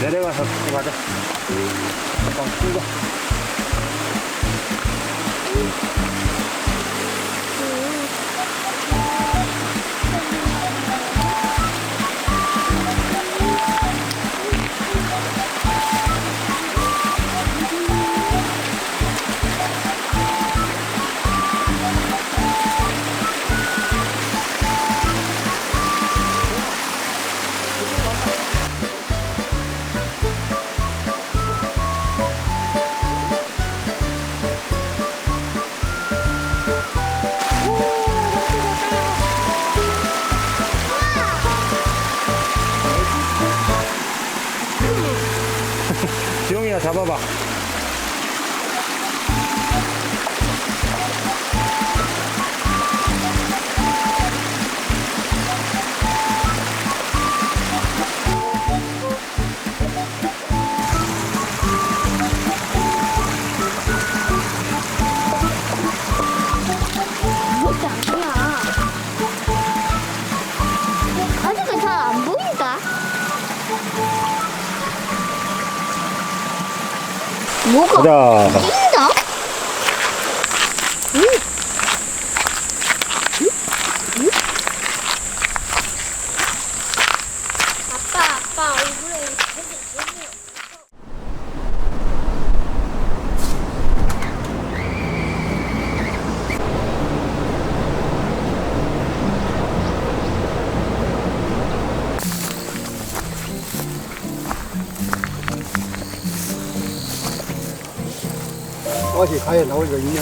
내려가서 가자. 잠깐 풀자. 지용이가 잡아봐. 뭐가 어디 가야 나올 거 있냐?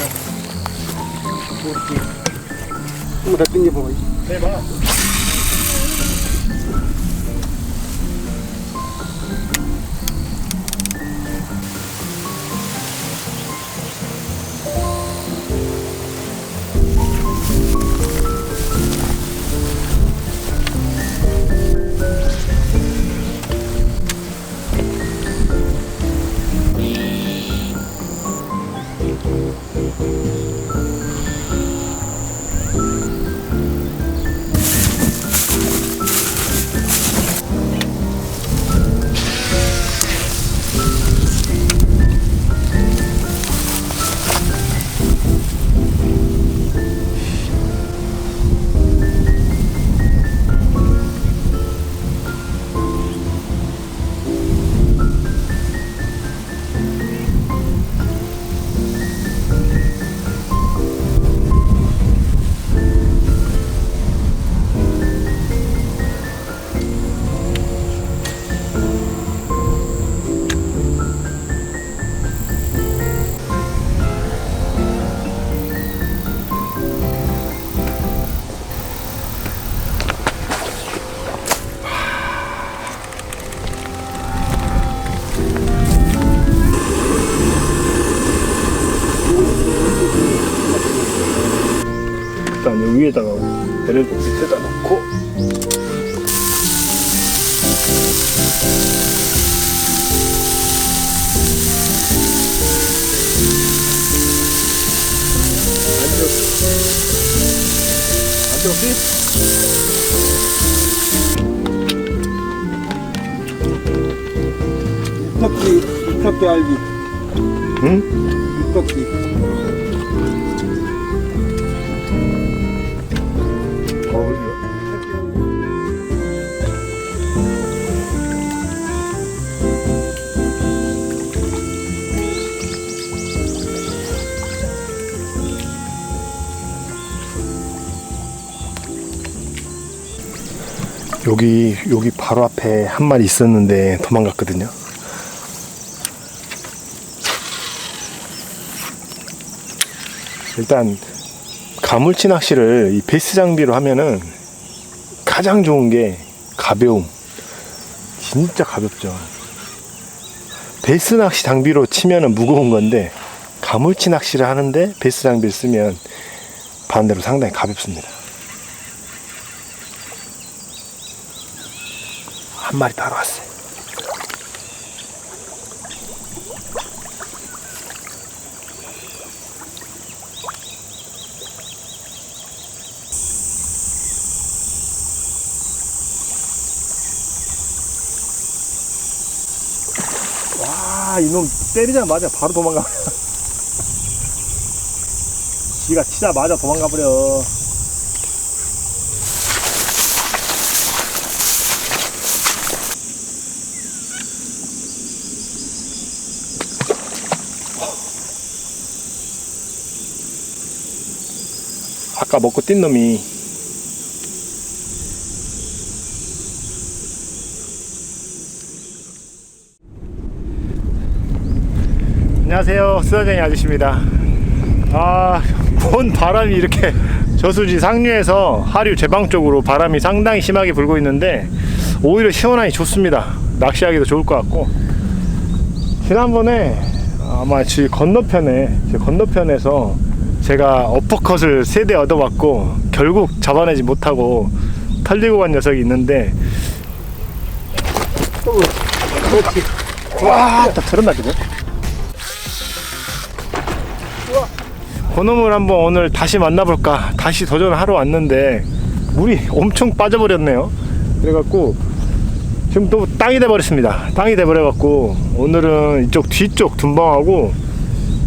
모르지. 뭐다 땡겨보고. 해봐. 일단 여기 위에다가 배를 밑에다 놓고 안쪽 육덕기, 육덕기 알기. 응? 육덕기. 여기 여기 바로 앞에 한 마리 있었는데 도망갔거든요. 일단 가물치 낚시를 이 베스 장비로 하면은 가장 좋은 게 가벼움. 진짜 가볍죠. 베스 낚시 장비로 치면은 무거운 건데 가물치 낚시를 하는데 베스 장비를 쓰면 반대로 상당히 가볍습니다. 한 마리 바로 왔어요. 아, 이놈 때리자마자 바로 도망가. 지가 치자마자 도망가 버려. 아까 먹고 뛴 놈이 안녕하세요. 수다쟁이 아저씨입니다. 아온 바람이 이렇게 저수지 상류에서 하류 제방 쪽으로 바람이 상당히 심하게 불고 있는데 오히려 시원하니 좋습니다. 낚시하기도 좋을 것 같고. 지난번에 아마 지 건너편에 제 건너편에서 제가 어퍼컷을 세 대 얻어봤고 결국 잡아내지 못하고 털리고 간 녀석이 있는데. 그렇지. 와다 털었나 지금 그놈을 한번 오늘 다시 만나볼까? 다시 도전하러 왔는데 물이 엄청 빠져버렸네요. 그래갖고 지금 또 땅이 돼버렸습니다. 땅이 돼버려갖고 오늘은 이쪽 뒤쪽 둔방하고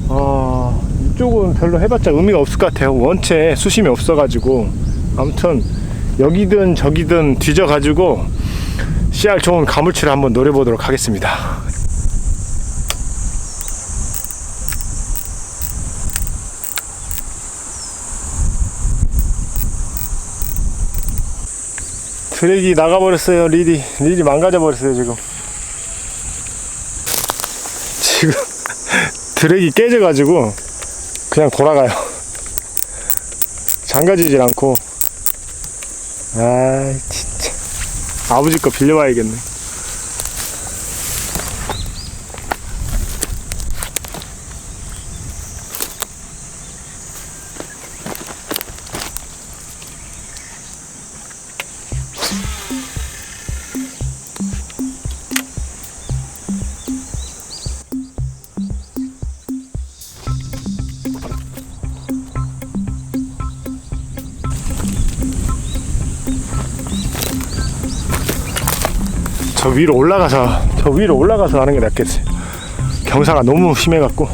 아 이쪽은 별로 해봤자 의미가 없을 것 같아요. 원체 수심이 없어가지고. 아무튼 여기든 저기든 뒤져가지고 씨알 좋은 가물치를 한번 노려보도록 하겠습니다 드랙이 나가버렸어요 리디. 리디 망가져버렸어요 지금. 지금 드랙이 깨져가지고 그냥 돌아가요. 잠가지질 않고. 아 진짜. 아버지 거 빌려와야겠네 저 위로 올라가서 저 위로 올라가서 하는 게 낫겠어요. 경사가 너무 심해갖고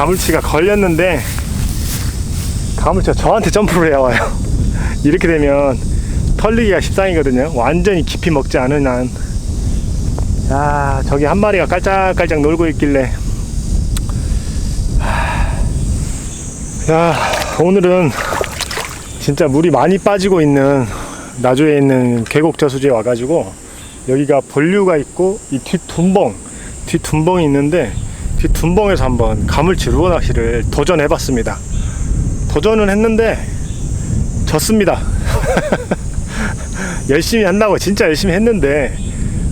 가물치가 걸렸는데 가물치가 저한테 점프를 해와요. 이렇게 되면 털리기가 십상이거든요. 완전히 깊이 먹지 않은 한. 야, 저기 한 마리가 깔짝깔짝 놀고 있길래. 하, 야, 오늘은 진짜 물이 많이 빠지고 있는 나주에 있는 계곡 저수지에 와가지고 여기가 본류가 있고 이 뒷둔벙, 뒷둔벙이 있는데 뒷둔벙에서 한번 가물치 루어 낚시를 도전해봤습니다. 도전은 했는데 졌습니다. 열심히 한다고 진짜 열심히 했는데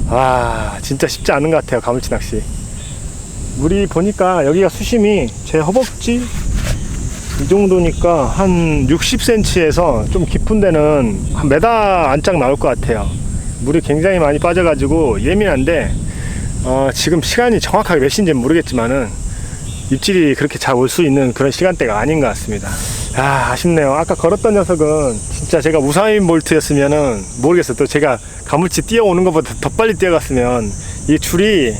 아 진짜 쉽지 않은 것 같아요 가물치 낚시. 물이 보니까 여기가 수심이 제 허벅지 이 정도니까 한 60cm에서 좀 깊은 데는 한 메다 안짝 나올 것 같아요. 물이 굉장히 많이 빠져가지고 예민한데 어, 지금 시간이 정확하게 몇 시인지는 모르겠지만은 입질이 그렇게 잘 올 수 있는 그런 시간대가 아닌 것 같습니다. 아, 아쉽네요. 아까 걸었던 녀석은 진짜 제가 우사인 볼트였으면은 모르겠어요. 또 제가 가물치 뛰어오는 것보다 더 빨리 뛰어갔으면 이 줄이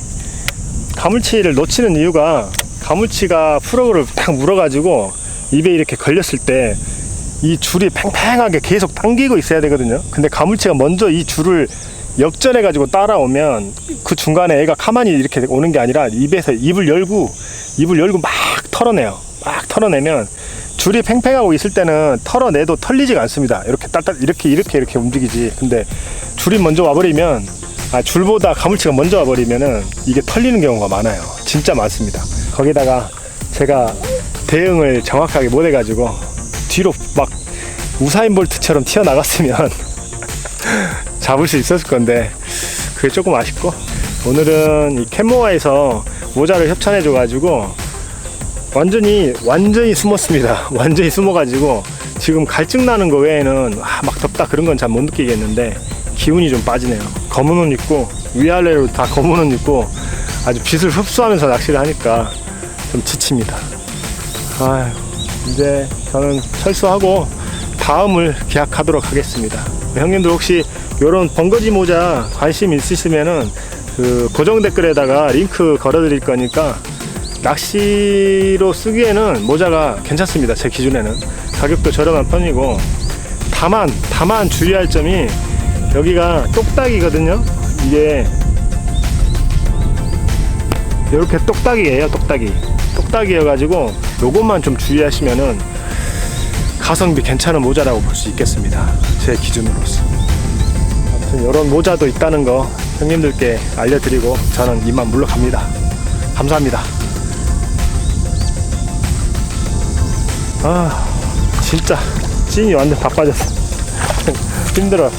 가물치를 놓치는 이유가 가물치가 프로그를 딱 물어가지고 입에 이렇게 걸렸을 때 이 줄이 팽팽하게 계속 당기고 있어야 되거든요. 근데 가물치가 먼저 이 줄을 역전해 가지고 따라오면 그 중간에 애가 가만히 이렇게 오는 게 아니라 입에서 입을 열고 입을 열고 막 털어내요. 막 털어내면 줄이 팽팽하고 있을 때는 털어내도 털리지가 않습니다. 이렇게 딸딸 이렇게 이렇게 이렇게 움직이지. 근데 줄이 먼저 와버리면 아 줄보다 가물치가 먼저 와버리면은 이게 털리는 경우가 많아요. 진짜 많습니다. 거기다가 제가 대응을 정확하게 못 해가지고 뒤로 막 우사인 볼트처럼 튀어나갔으면 잡을 수 있었을 건데 그게 조금 아쉽고 오늘은 이 캔모아에서 모자를 협찬해 줘 가지고 완전히 완전히 숨었습니다. 완전히 숨어 가지고 지금 갈증 나는 거 외에는 아, 막 덥다 그런 건 잘 못 느끼겠는데 기운이 좀 빠지네요. 검은 옷 입고 위아래로 다 검은 옷 입고 아주 빛을 흡수하면서 낚시를 하니까 좀 지칩니다. 아휴, 이제 저는 철수하고 다음을 계약하도록 하겠습니다. 형님들 혹시 이런 번거지 모자 관심 있으시면은 그 고정 댓글에다가 링크 걸어드릴 거니까 낚시로 쓰기에는 모자가 괜찮습니다. 제 기준에는 가격도 저렴한 편이고 다만 다만 주의할 점이 여기가 똑딱이거든요. 이게 이렇게 똑딱이에요. 똑딱이 똑딱이여가지고 요것만 좀 주의하시면은 가성비 괜찮은 모자라고 볼 수 있겠습니다. 제 기준으로서. 이런 모자도 있다는 거 형님들께 알려드리고 저는 이만 물러갑니다. 감사합니다. 아 진짜 찐이 완전 다 빠졌어 힘들어